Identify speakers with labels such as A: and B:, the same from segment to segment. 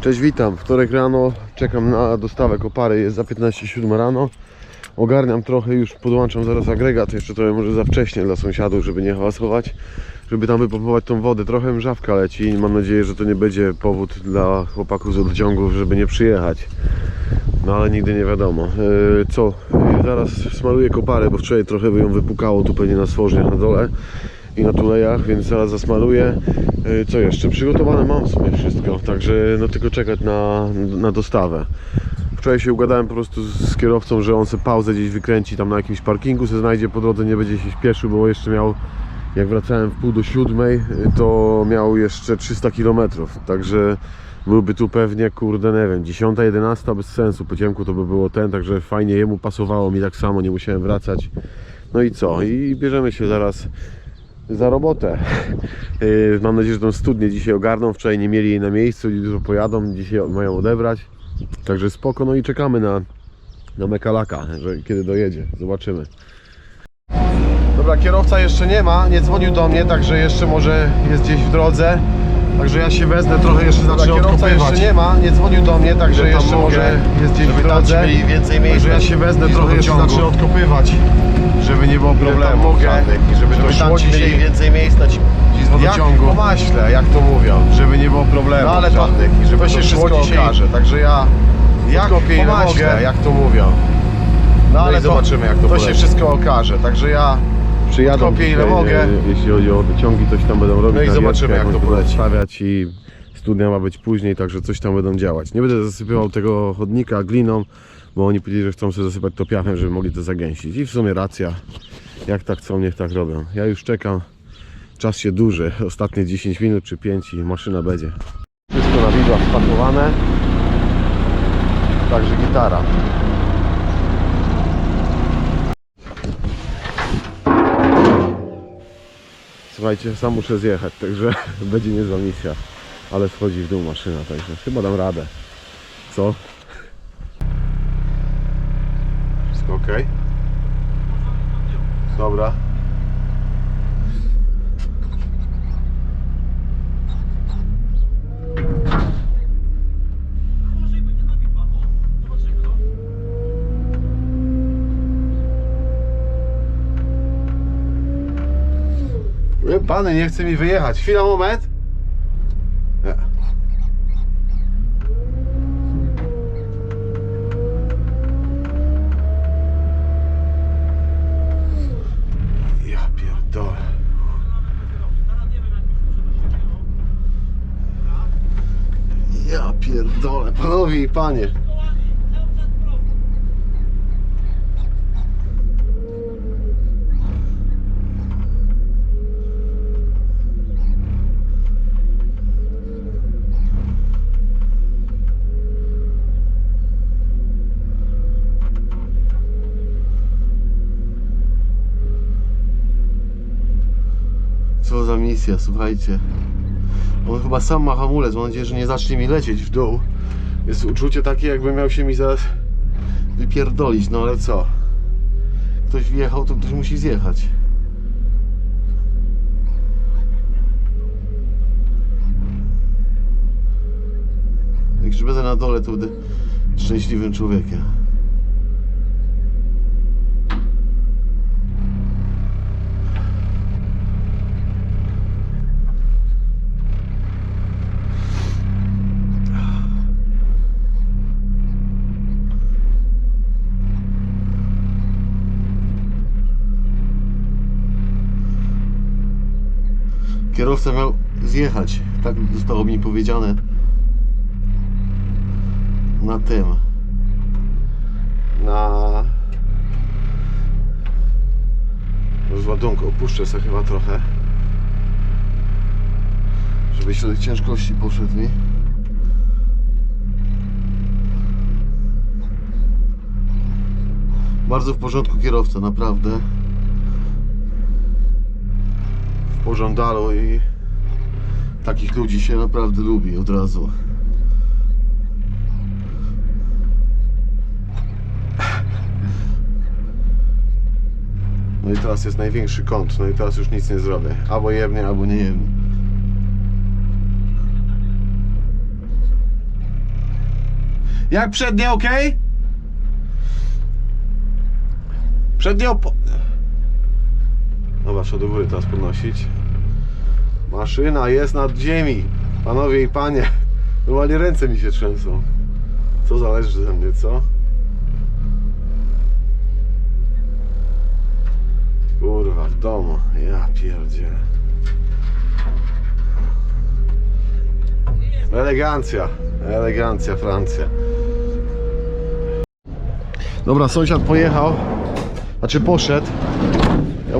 A: Cześć, witam. Wtorek rano, czekam na dostawę kopary, jest za 15.07 rano. Ogarniam trochę, już podłączam zaraz agregat, jeszcze trochę może za wcześnie dla sąsiadów, żeby nie hałasować, żeby tam wypompować tą wodę. Trochę mrzawka leci mam nadzieję, że to nie będzie powód dla chłopaków z odciągów, żeby nie przyjechać. No ale nigdy nie wiadomo. Yy, co? Zaraz smaruję koparę, bo wczoraj trochę by ją wypukało tu pewnie na stworzniach na dole i na tulejach, więc zaraz zasmaluję. Yy, Co jeszcze? Przygotowane mam w sumie wszystko, także no tylko czekać na, na dostawę. Wczoraj się ugadałem po prostu z kierowcą, że on sobie pauzę gdzieś wykręci tam na jakimś parkingu, se znajdzie po drodze, nie będzie się śpieszył, bo jeszcze miał, jak wracałem w pół do siódmej, to miał jeszcze 300 km, także byłby tu pewnie, kurde, nie wiem, 10, 11 bez sensu, po ciemku to by było ten, także fajnie jemu pasowało, mi tak samo, nie musiałem wracać. No i co? I bierzemy się zaraz za robotę. Yy, Mam nadzieję, że tą studnię dzisiaj ogarną. Wczoraj nie mieli jej na miejscu, jutro pojadą, dzisiaj mają odebrać. Także spoko, no i czekamy na, na Mekalaka, że kiedy dojedzie. Zobaczymy. Dobra, kierowca jeszcze nie ma, nie dzwonił do mnie, także jeszcze może jest gdzieś w drodze. Także ja się wezmę trochę jeszcze zacznę kierowca
B: odkopywać.
A: jeszcze nie ma, nie dzwonił do mnie, także jeszcze
B: mogę,
A: może jest gdzieś w drodze. Także ja się wezmę trochę jeszcze zacznę odkopywać, żeby nie było problemu
B: mogę,
A: żadnych i żeby,
B: żeby
A: to
B: tam
A: szło
B: ci mieli więcej miejsca ci, ci z
A: jak
B: wodociągu.
A: po maśle, jak to mówią, żeby nie było problemu
B: No ale to-
A: żadnych i żeby
B: to się szło
A: wszystko
B: dzisiaj-
A: okaże. Także ja
B: Jak
A: odkopię
B: po
A: ile
B: maśle,
A: mogę, jak to mówią.
B: No
A: No
B: ale
A: zobaczymy jak to,
B: to
A: to
B: się
A: wszystko okaże. Także ja
B: Przyjadą
A: odkopię ile mogę.
B: e,
A: Jeśli chodzi o wyciągi, coś tam będą robić.
B: No i
A: na
B: zobaczymy, jak to poleci.
A: stawiać i studnia ma być później, także coś tam będą działać. Nie będę zasypywał tego chodnika gliną, bo oni powiedzieli, że chcą sobie zasypać to piachem, żeby mogli to zagęścić. I w sumie racja. Jak tak chcą, niech tak robią. Ja już czekam. Czas się duży. Ostatnie 10 minut czy 5 i maszyna będzie. Wszystko na widłach spakowane. Także gitara. Słuchajcie, sam muszę zjechać, także będzie niezła misja. Ale schodzi w dół maszyna, także chyba dam radę. Co? Wszystko ok? Dobra. Pany, nie chce mi wyjechać. Chwila, moment. Pierdolę, panowie i panie. Co za misja, słuchajcie. On chyba sam ma hamulec, mam nadzieję, że nie zacznie mi lecieć w dół. Jest uczucie takie, jakby miał się mi zaraz wypierdolić, no ale co? Ktoś wjechał, to ktoś musi zjechać. Jak już będę na dole, to będę szczęśliwym człowiekiem. Kierowca miał zjechać. Tak zostało mi powiedziane. Na tym. Na rozładunku. Opuszczę sobie chyba trochę. Żeby środek ciężkości poszedł mi. Bardzo w porządku kierowca, naprawdę. W i takich ludzi się naprawdę lubi od razu. No i teraz jest największy kąt, no i teraz już nic nie zrobię. Albo jebnie, albo nie jebnie.
B: Jak przednie ok? Przednie opo...
A: Dobra, trzeba do góry teraz podnosić. Maszyna jest nad ziemi. Panowie i panie. Normalnie ręce mi się trzęsą. Co zależy ze mnie, co? Kurwa, w domu. Ja pierdzielę. Elegancja. Elegancja, Francja. Dobra, sąsiad pojechał. Znaczy poszedł.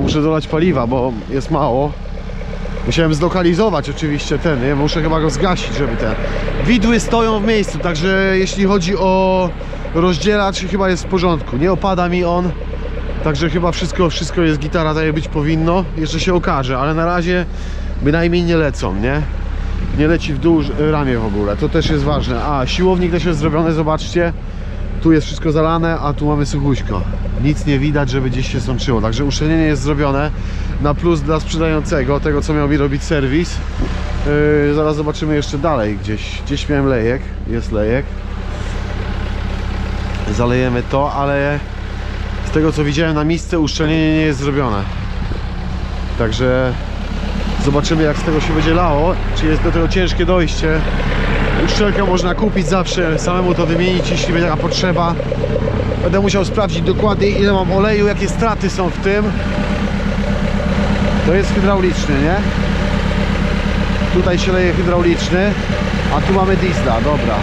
A: Muszę dolać paliwa, bo jest mało. Musiałem zlokalizować oczywiście ten, nie? Muszę chyba go zgasić, żeby ten. Widły stoją w miejscu, także jeśli chodzi o rozdzielacz, chyba jest w porządku. Nie opada mi on. Także chyba wszystko, wszystko jest gitara tak jak być powinno. Jeszcze się okaże, ale na razie bynajmniej nie lecą, nie? Nie leci w dół ramię w ogóle. To też jest ważne. A, siłownik też jest zrobiony, zobaczcie. Tu jest wszystko zalane, a tu mamy suchuśko. Nic nie widać, żeby gdzieś się sączyło. Także uszczelnienie jest zrobione na plus dla sprzedającego, tego co miał mi robić serwis. Yy, zaraz zobaczymy jeszcze dalej gdzieś. Gdzieś miałem lejek, jest lejek. Zalejemy to, ale z tego co widziałem na miejsce uszczelnienie nie jest zrobione. Także zobaczymy jak z tego się będzie lało. Czy jest do tego ciężkie dojście. Uszczelkę można kupić zawsze, samemu to wymienić, jeśli będzie taka potrzeba. Będę musiał sprawdzić dokładnie ile mam oleju, jakie straty są w tym. To jest hydrauliczny, nie? Tutaj się leje hydrauliczny, a tu mamy diesla, dobra.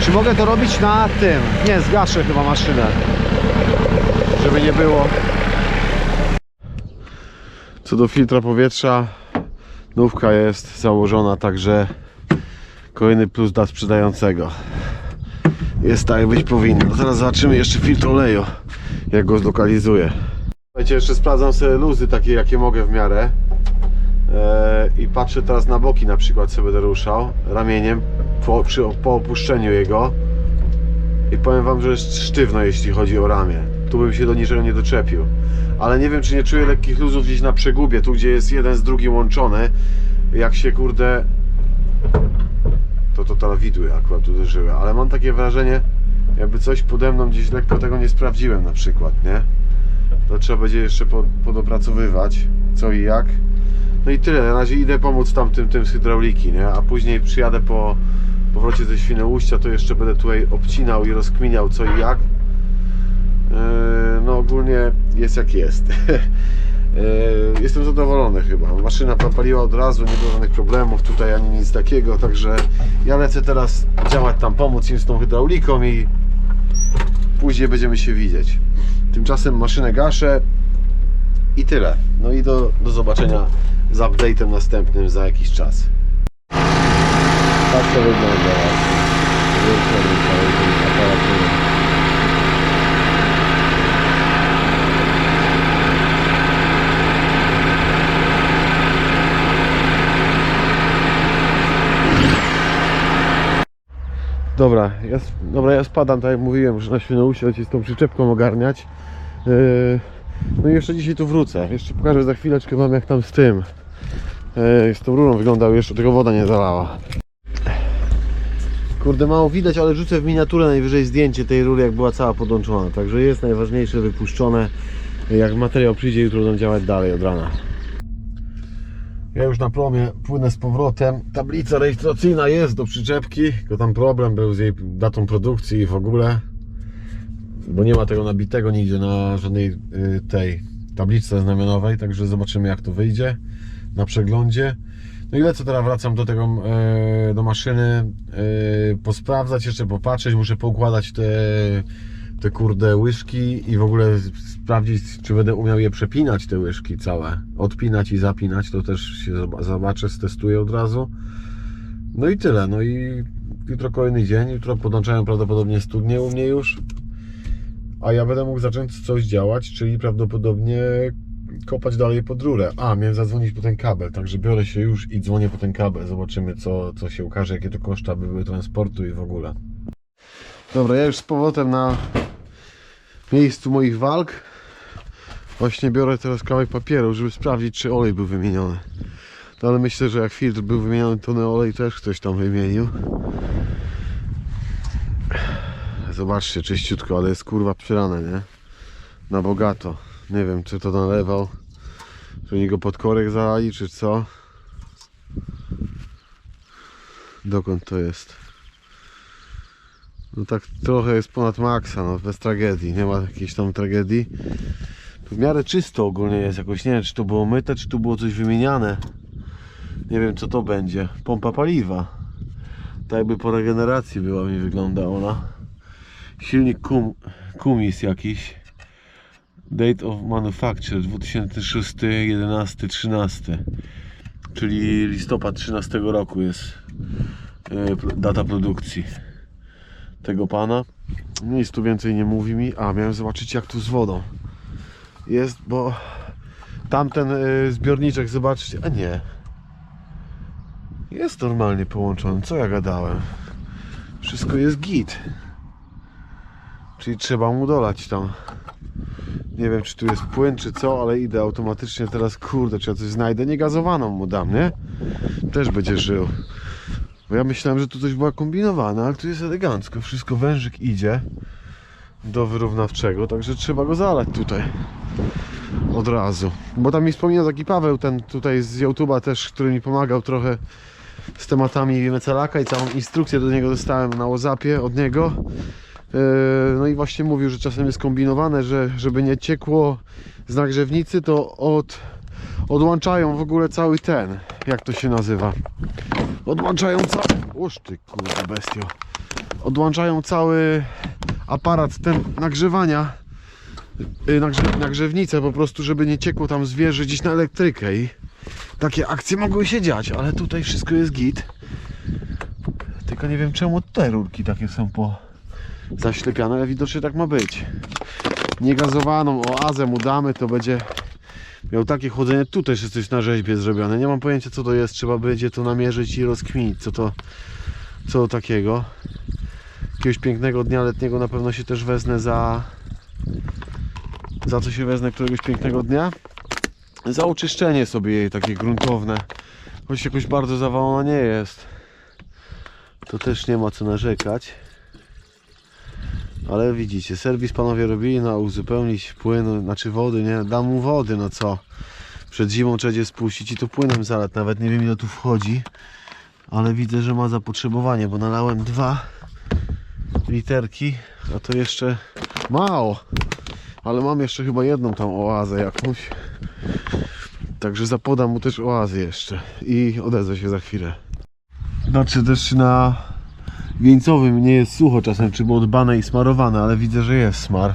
A: Czy mogę to robić na tym? Nie, zgaszę chyba maszynę. Żeby nie było. Co do filtra powietrza, nówka jest założona, także Kolejny plus dla sprzedającego. Jest tak być powinno. Zaraz zobaczymy jeszcze filtr oleju, jak go zlokalizuję. Słuchajcie, jeszcze sprawdzam sobie luzy takie jakie mogę w miarę. Eee, I patrzę teraz na boki na przykład sobie będę ruszał ramieniem po, przy, po opuszczeniu jego. I powiem wam, że jest sztywno jeśli chodzi o ramię. Tu bym się do niczego nie doczepił. Ale nie wiem czy nie czuję lekkich luzów gdzieś na przegubie, tu gdzie jest jeden z drugim łączony. Jak się kurde to to teraz widły akurat uderzyły, ale mam takie wrażenie, jakby coś pode mną gdzieś lekko tego nie sprawdziłem na przykład, nie? To trzeba będzie jeszcze po, podopracowywać, co i jak. No i tyle, na razie idę pomóc tamtym tym z hydrauliki, nie? A później przyjadę po powrocie ze Świnoujścia, to jeszcze będę tutaj obcinał i rozkminiał co i jak. Yy, no ogólnie jest jak jest. Yy, Jestem zadowolony chyba. Maszyna popaliła od razu, nie było żadnych problemów tutaj ani nic takiego, także ja lecę teraz działać tam, pomóc im z tą hydrauliką i później będziemy się widzieć. Tymczasem maszynę gaszę i tyle. No i do, do zobaczenia z update'em następnym za jakiś czas. Tak to wygląda. Wielka ręka, wielka Dobra, ja, dobra, ja spadam, tak jak mówiłem, muszę na Świnoujście lecieć z tą przyczepką ogarniać. Yy, no i jeszcze dzisiaj tu wrócę. Jeszcze pokażę za chwileczkę wam jak tam z tym. Yy, z tą rurą wyglądał, jeszcze tego woda nie zalała. Kurde, mało widać, ale rzucę w miniaturę najwyżej zdjęcie tej rury, jak była cała podłączona. Także jest najważniejsze wypuszczone. Jak materiał przyjdzie, jutro będą działać dalej od rana. Ja już na promie płynę z powrotem. Tablica rejestracyjna jest do przyczepki, tylko tam problem był z jej datą produkcji i w ogóle. Bo nie ma tego nabitego nigdzie na żadnej y, tej tabliczce znamionowej, także zobaczymy jak to wyjdzie na przeglądzie. No i lecę teraz, wracam do tego, e, do maszyny, e, posprawdzać jeszcze, popatrzeć, muszę poukładać te, te kurde łyżki i w ogóle sprawdzić, czy będę umiał je przepinać, te łyżki całe, odpinać i zapinać, to też się zob- zobaczę, stestuję od razu. No i tyle, no i jutro kolejny dzień, jutro podłączają prawdopodobnie studnie u mnie już, a ja będę mógł zacząć coś działać, czyli prawdopodobnie kopać dalej pod rurę. A, miałem zadzwonić po ten kabel, także biorę się już i dzwonię po ten kabel. Zobaczymy, co, co się ukaże, jakie to koszta by były transportu i w ogóle. Dobra, ja już z powrotem na miejscu moich walk. Właśnie biorę teraz kawałek papieru, żeby sprawdzić, czy olej był wymieniony. No ale myślę, że jak filtr był wymieniony, to na olej też ktoś tam wymienił. zobaczcie, czyściutko, ale jest kurwa przyrane, nie? Na bogato. Nie wiem, czy to nalewał, czy oni go pod korek zalali, czy co. Dokąd to jest? No tak trochę jest ponad maksa, no bez tragedii, nie ma jakiejś tam tragedii. W miarę czysto ogólnie jest jakoś, nie wiem czy to było myte, czy tu było coś wymieniane. Nie wiem co to będzie. Pompa paliwa. Tak jakby po regeneracji była mi wygląda ona. Silnik kum, Kumis jakiś. Date of manufacture 2006, 11, 13. Czyli listopad 13 roku jest e, data produkcji tego pana. Nic tu więcej nie mówi mi. A, miałem zobaczyć jak tu z wodą. Jest, bo tamten y, zbiorniczek, zobaczcie, a nie. Jest normalnie połączony, co ja gadałem. Wszystko jest git. Czyli trzeba mu dolać tam. Nie wiem, czy tu jest płyn, czy co, ale idę automatycznie teraz, kurde, czy ja coś znajdę. Niegazowaną mu dam, nie? Też będzie żył. Bo ja myślałem, że tu coś była kombinowana, ale tu jest elegancko. Wszystko wężyk idzie do wyrównawczego, także trzeba go zalać tutaj od razu. Bo tam mi wspominał taki Paweł, ten tutaj z YouTube'a też, który mi pomagał trochę z tematami mecelaka i całą instrukcję do niego dostałem na Whatsappie od niego. Yy, No i właśnie mówił, że czasem jest kombinowane, że żeby nie ciekło z nagrzewnicy, to od, odłączają w ogóle cały ten, jak to się nazywa. Odłączają cały... Oż bestio. Odłączają cały aparat ten nagrzewania y, nagrze, nagrzewnicę po prostu, żeby nie ciekło tam zwierzę gdzieś na elektrykę i takie akcje mogły się dziać, ale tutaj wszystko jest git. Tylko nie wiem czemu te rurki takie są po zaślepiane, ale widocznie tak ma być. Niegazowaną oazę mu damy, to będzie miał takie chodzenie. Tu też jest coś na rzeźbie zrobione. Nie mam pojęcia co to jest, trzeba będzie to namierzyć i rozkminić co to, co to takiego. Jakiegoś pięknego dnia letniego na pewno się też wezmę za za co się wezmę któregoś pięknego dnia? Za oczyszczenie sobie jej takie gruntowne. Choć jakoś bardzo zawalona nie jest. To też nie ma co narzekać. Ale widzicie, serwis panowie robili, no uzupełnić płynu, znaczy wody, nie? Dam mu wody, no co? Przed zimą trzeba spuścić i to płynem zalać. Nawet nie wiem ile tu wchodzi. Ale widzę, że ma zapotrzebowanie, bo nalałem dwa literki, a to jeszcze mało. Ale mam jeszcze chyba jedną tam oazę jakąś. Także zapodam mu też oazę jeszcze i odezwę się za chwilę. Znaczy też na wieńcowym nie jest sucho czasem, czy było dbane i smarowane, ale widzę, że jest smar.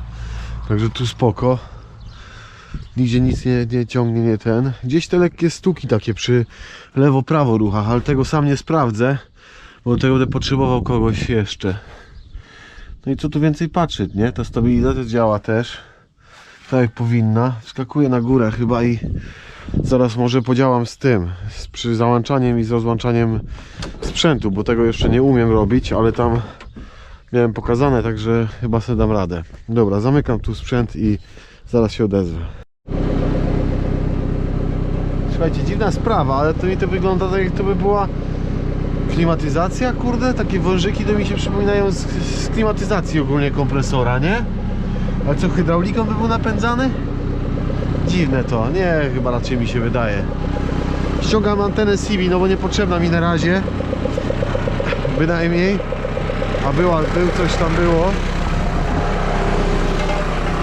A: Także tu spoko. Nigdzie nic nie, nie ciągnie, nie ten. Gdzieś te lekkie stuki takie przy lewo-prawo ruchach, ale tego sam nie sprawdzę, bo do tego będę potrzebował kogoś jeszcze. No i co tu więcej patrzeć, nie? Ta stabilizacja działa też tak jak powinna. Wskakuję na górę chyba i zaraz może podziałam z tym, z przy załączaniem i z rozłączaniem sprzętu, bo tego jeszcze nie umiem robić, ale tam miałem pokazane, także chyba sobie dam radę. Dobra, zamykam tu sprzęt i zaraz się odezwę. Słuchajcie, dziwna sprawa, ale to mi to wygląda tak, jak to by była klimatyzacja, kurde, takie wążyki to mi się przypominają z, z klimatyzacji ogólnie kompresora, nie? Ale co, hydrauliką by był napędzany? Dziwne to, nie, chyba raczej mi się wydaje. Ściągam antenę CB, no bo niepotrzebna mi na razie. Bynajmniej. A była, był coś tam było.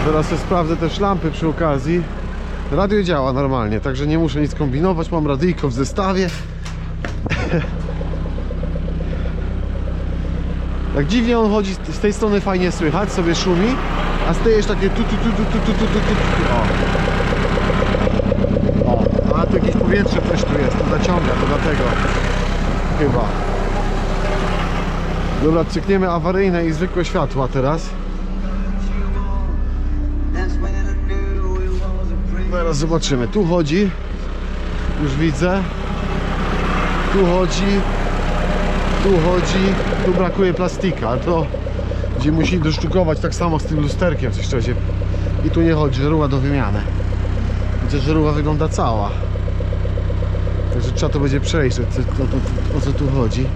A: Teraz sobie sprawdzę też lampy przy okazji. Radio działa normalnie, także nie muszę nic kombinować. Mam radyjko w zestawie. Tak dziwnie on chodzi, z tej strony fajnie słychać, sobie szumi, a z tej jest takie tu tu tu tu tu tu tu tu tu tu O. O, a tu jakieś powietrze też tu jest, to zaciąga, to dlatego chyba. Dobra, cykniemy awaryjne i zwykłe światła teraz. Teraz zobaczymy, tu chodzi, już widzę, tu chodzi, tu chodzi, tu brakuje plastika, to gdzie musieli doszczukować tak samo z tym lusterkiem w tej. I tu nie chodzi, żeruła do wymiany. Chociaż żeruła wygląda cała. Także trzeba to będzie przejść, o, o, o co tu chodzi.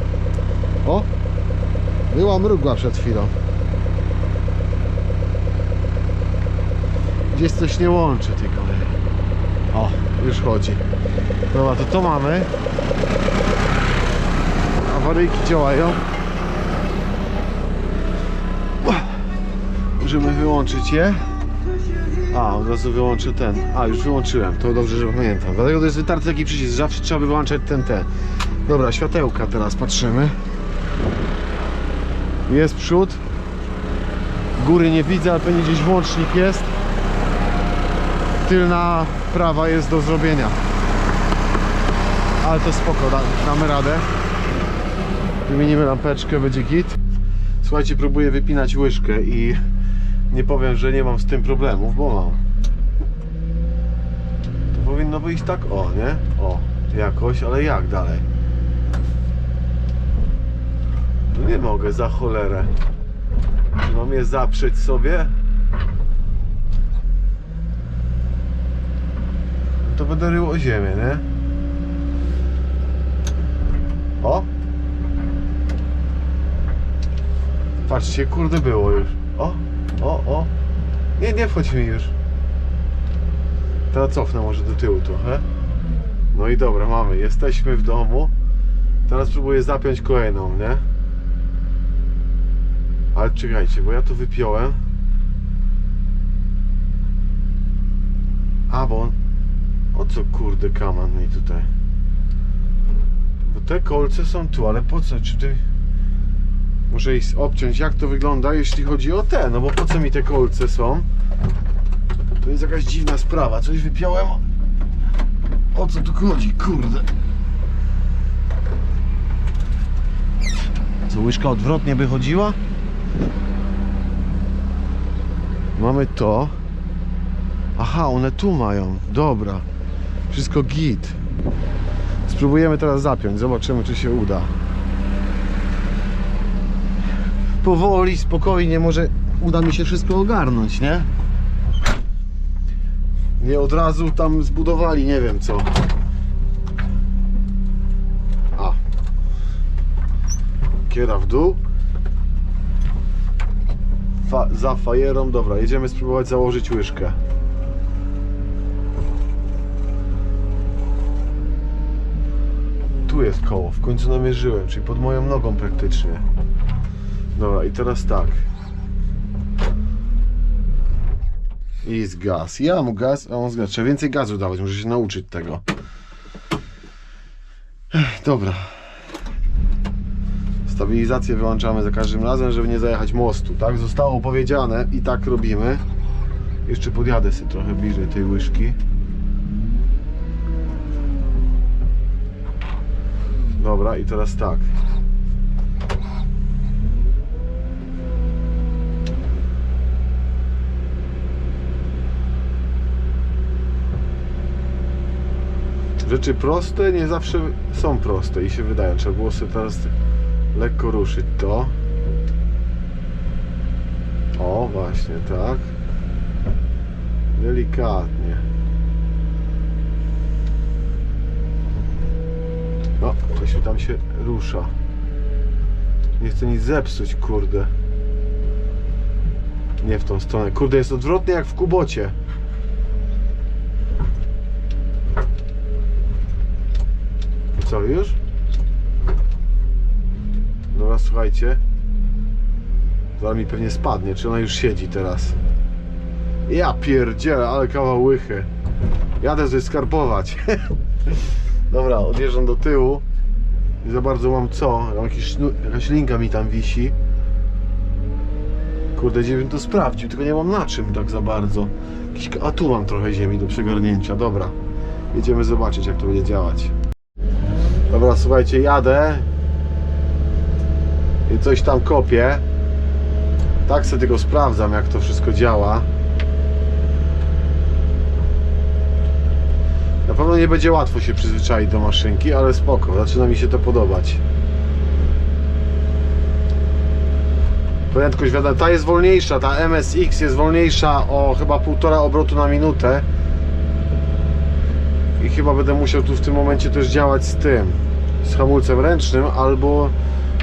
A: O! Była mrugła przed chwilą. Gdzieś coś nie łączy tej kolei. O, już chodzi. Dobra, to to mamy. Awaryjki działają. Możemy wyłączyć je. A, od razu wyłączę ten. A, już wyłączyłem, to dobrze, że pamiętam. Dlatego to jest wytarty taki przycisk, zawsze trzeba wyłączać ten, ten. Dobra, światełka teraz patrzymy. Jest przód. Góry nie widzę, ale pewnie gdzieś włącznik jest. Tylna prawa jest do zrobienia. Ale to spoko, da, damy radę. Wymienimy lampeczkę, będzie git. Słuchajcie, próbuję wypinać łyżkę i nie powiem, że nie mam z tym problemów, bo mam. To powinno wyjść tak, o, nie? O, jakoś, ale jak dalej? No nie mogę, za cholerę. Mam je zaprzeć sobie? To będę rył o ziemię, nie? O! Patrzcie, kurde było już. O, o, o. Nie, nie wchodź mi już. Teraz cofnę może do tyłu trochę. No i dobra, mamy. Jesteśmy w domu. Teraz próbuję zapiąć kolejną, nie? Ale czekajcie, bo ja to wypiąłem. A, bo on... O co kurde kaman mi tutaj? Bo te kolce są tu, ale po co? Czy ty... Muszę ich obciąć, jak to wygląda, jeśli chodzi o te, no bo po co mi te kolce są? To jest jakaś dziwna sprawa, coś wypiąłem. O co tu chodzi, kurde? Co, łyżka odwrotnie by chodziła? Mamy to. Aha, one tu mają. Dobra. Wszystko git. Spróbujemy teraz zapiąć. Zobaczymy, czy się uda. Powoli, spokojnie, może uda mi się wszystko ogarnąć, nie? Nie od razu tam zbudowali, nie wiem co. A. Kiera w dół. Fa za fajerą, dobra, jedziemy spróbować założyć łyżkę. Tu jest koło, w końcu namierzyłem, czyli pod moją nogą praktycznie. Dobra, i teraz tak. Jest gaz. Ja mu gaz, a on z. Trzeba więcej gazu dawać, muszę się nauczyć tego. Dobra. Stabilizację wyłączamy za każdym razem, żeby nie zajechać mostu, tak? Zostało powiedziane i tak robimy. Jeszcze podjadę sobie trochę bliżej tej łyżki. Dobra, i teraz tak. Rzeczy proste nie zawsze są proste i się wydają. Trzeba było sobie teraz lekko ruszyć to. O, właśnie, tak. Delikatnie. No, coś tam się rusza. Nie chcę nic zepsuć, kurde. Nie w tą stronę. Kurde, jest odwrotnie jak w kubocie. Co, już? Dobra, słuchajcie. Zaraz mi pewnie spadnie, czy ona już siedzi teraz. Ja pierdzielę, ale kawał łychy. Jadę coś skarpować. Dobra, odjeżdżam do tyłu. Nie za bardzo mam co. Jakiś jakaś linka mi tam wisi. Kurde, gdzie bym to sprawdził, tylko nie mam na czym tak za bardzo. A tu mam trochę ziemi do przegarnięcia, dobra. Jedziemy zobaczyć jak to będzie działać. Dobra, słuchajcie, jadę i coś tam kopię. Tak sobie tylko sprawdzam, jak to wszystko działa. Na pewno nie będzie łatwo się przyzwyczaić do maszynki, ale spoko, zaczyna mi się to podobać. Prędkość wiadomo, ta jest wolniejsza, ta MSX jest wolniejsza o chyba półtora obrotu na minutę. I chyba będę musiał tu w tym momencie też działać z tym, z hamulcem ręcznym albo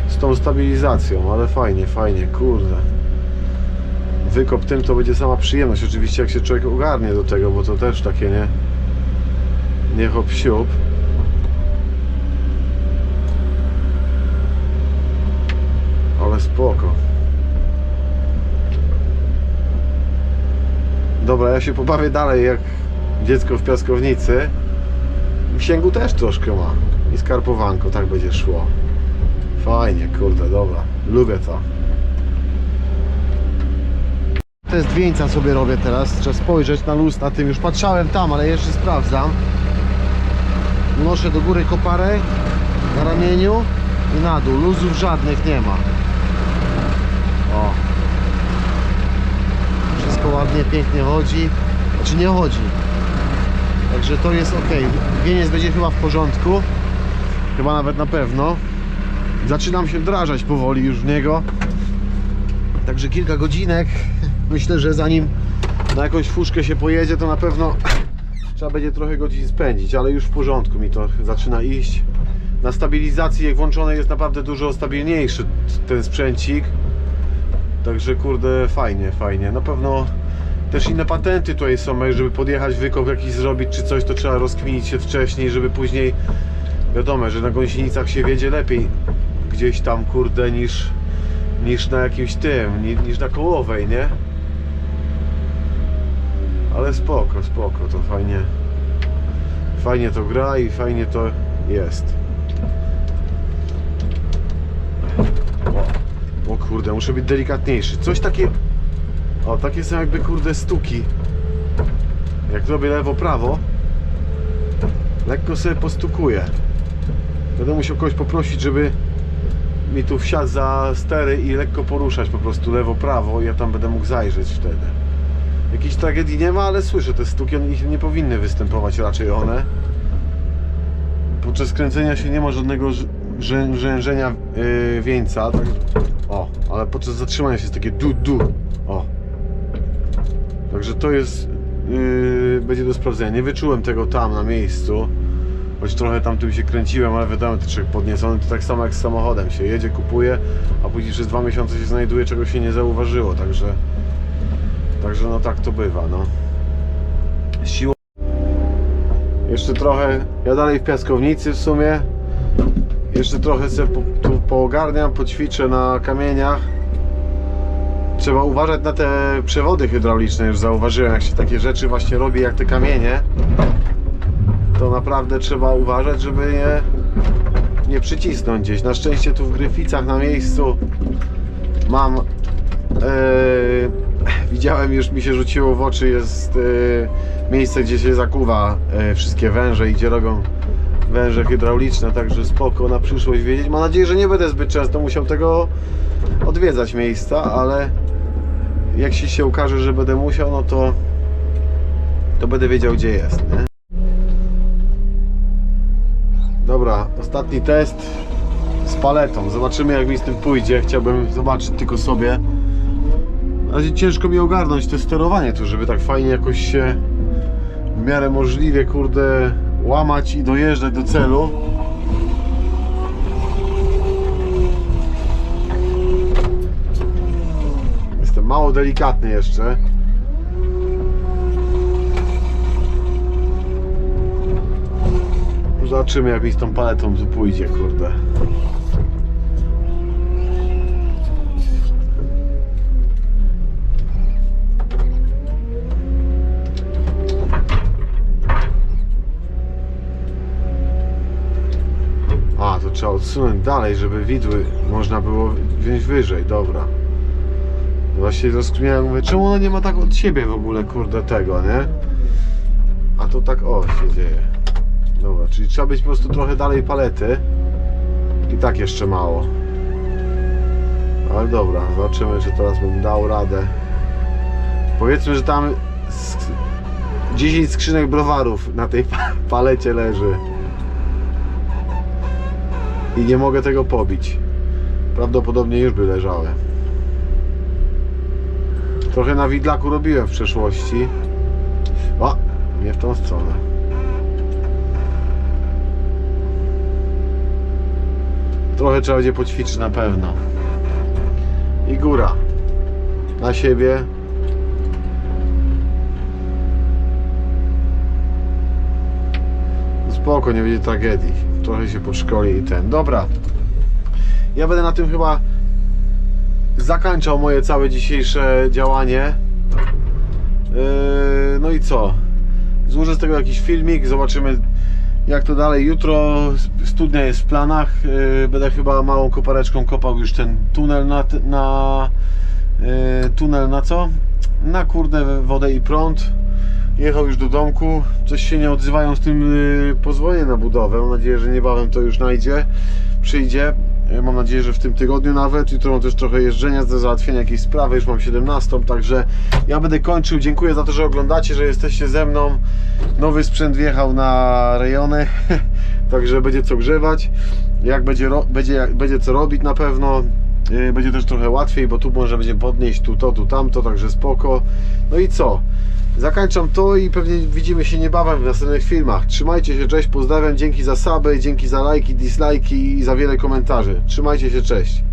A: z tą stabilizacją, ale fajnie, fajnie, kurde. wykop tym to będzie sama przyjemność. Oczywiście jak się człowiek ogarnie do tego, bo to też takie nie nie hop siup. Ale spoko. Dobra, ja się pobawię dalej jak dziecko w piaskownicy. W sięgu też troszkę ma. I skarpowanko, tak będzie szło. Fajnie, kurde, dobra. Lubię to. Test wieńca sobie robię teraz. Trzeba spojrzeć na luz na tym. Już patrzałem tam, ale jeszcze sprawdzam. Unoszę do góry koparę na ramieniu i na dół. Luzów żadnych nie ma. O. Wszystko ładnie, pięknie chodzi. Znaczy nie chodzi. Także to jest ok. Wieniec będzie chyba w porządku. Chyba nawet na pewno. Zaczynam się wdrażać powoli już w niego. Także kilka godzinek. Myślę, że zanim na jakąś fuszkę się pojedzie, to na pewno trzeba będzie trochę godzin spędzić, ale już w porządku mi to zaczyna iść. Na stabilizacji jak włączony jest naprawdę dużo stabilniejszy ten sprzęcik. Także kurde fajnie, fajnie. Na pewno też inne patenty tutaj są, żeby podjechać wykop jakiś zrobić czy coś, to trzeba rozkminić się wcześniej, żeby później wiadomo, że na gąsienicach się wiedzie lepiej gdzieś tam kurde niż niż na jakimś tym, ni- niż na kołowej, nie? Ale spoko, spoko, to fajnie fajnie to gra i fajnie to jest. O, o kurde, muszę być delikatniejszy. Coś takie o, takie są jakby kurde stuki. Jak robię lewo, prawo, lekko sobie postukuję. Będę musiał kogoś poprosić, żeby mi tu wsiadł za stery i lekko poruszać po prostu lewo, prawo i ja tam będę mógł zajrzeć wtedy. Jakiejś tragedii nie ma, ale słyszę te stuki, ich nie powinny występować raczej one. Podczas kręcenia się nie ma żadnego rzężenia yy, wieńca, tak, o, ale podczas zatrzymania się jest takie du, du, o. Także to jest, yy, będzie do sprawdzenia. Nie wyczułem tego tam na miejscu, choć trochę tam tym się kręciłem, ale wiadomo, to człowiek podniecony, to tak samo jak z samochodem się jedzie, kupuje, a później przez dwa miesiące się znajduje, czego się nie zauważyło, także, także no tak to bywa, no. Siłą jeszcze trochę, ja dalej w piaskownicy w sumie. Jeszcze trochę sobie po, tu poogarniam, poćwiczę na kamieniach. Trzeba uważać na te przewody hydrauliczne, już zauważyłem, jak się takie rzeczy właśnie robi, jak te kamienie. To naprawdę trzeba uważać, żeby je nie przycisnąć gdzieś. Na szczęście tu w Gryficach na miejscu mam e, widziałem już mi się rzuciło w oczy jest e, miejsce gdzie się zakuwa e, wszystkie węże i gdzie robią węże hydrauliczne, także spoko na przyszłość wiedzieć. Mam nadzieję, że nie będę zbyt często musiał tego odwiedzać miejsca, ale jak się, się ukaże, że będę musiał, no to to będę wiedział gdzie jest, nie? Dobra, ostatni test z paletą. Zobaczymy jak mi z tym pójdzie. Chciałbym zobaczyć tylko sobie. Razie ciężko mi ogarnąć to sterowanie tu, żeby tak fajnie jakoś się w miarę możliwie, kurde, łamać i dojeżdżać do celu. Mało delikatny jeszcze. Zobaczymy jak mi z tą paletą tu pójdzie, kurde. A, to trzeba odsunąć dalej, żeby widły można było wziąć wyżej, dobra. Właśnie rozkminiałem, mówię, czemu ono nie ma tak od siebie w ogóle, kurde, tego, nie? A to tak, o, się dzieje. Dobra, czyli trzeba być po prostu trochę dalej palety. I tak jeszcze mało. Ale dobra, zobaczymy, czy teraz bym dał radę. Powiedzmy, że tam sk- 10 skrzynek browarów na tej pa- palecie leży. I nie mogę tego pobić. Prawdopodobnie już by leżały. Trochę na widlaku robiłem w przeszłości. O, nie w tą stronę. Trochę trzeba będzie poćwiczyć na pewno. I góra. Na siebie. Spoko, nie będzie tragedii. Trochę się podszkoli i ten. Dobra. Ja będę na tym chyba zakończał moje całe dzisiejsze działanie. Yy, no i co? Złożę z tego jakiś filmik, zobaczymy jak to dalej. Jutro studnia jest w planach. Yy, Będę chyba małą kopareczką kopał już ten tunel na, na yy, tunel na co? Na kurde wodę i prąd. Jechał już do domku. Coś się nie odzywają z tym pozwoleniem na budowę. Mam nadzieję, że niebawem to już najdzie, przyjdzie. Yy, Mam nadzieję, że w tym tygodniu nawet. Jutro mam też trochę jeżdżenia do załatwienia jakiejś sprawy. Już mam 17, także ja będę kończył. Dziękuję za to, że oglądacie, że jesteście ze mną. Nowy sprzęt wjechał na rejony, także będzie co grzewać. Jak będzie, będzie, jak będzie co robić na pewno. Yy, Będzie też trochę łatwiej, bo tu może będzie podnieść tu to, tu tamto, także spoko. No i co? Zakończam to i pewnie widzimy się niebawem w następnych filmach. Trzymajcie się, cześć, pozdrawiam, dzięki za suby, dzięki za lajki, dislajki i za wiele komentarzy. Trzymajcie się, cześć.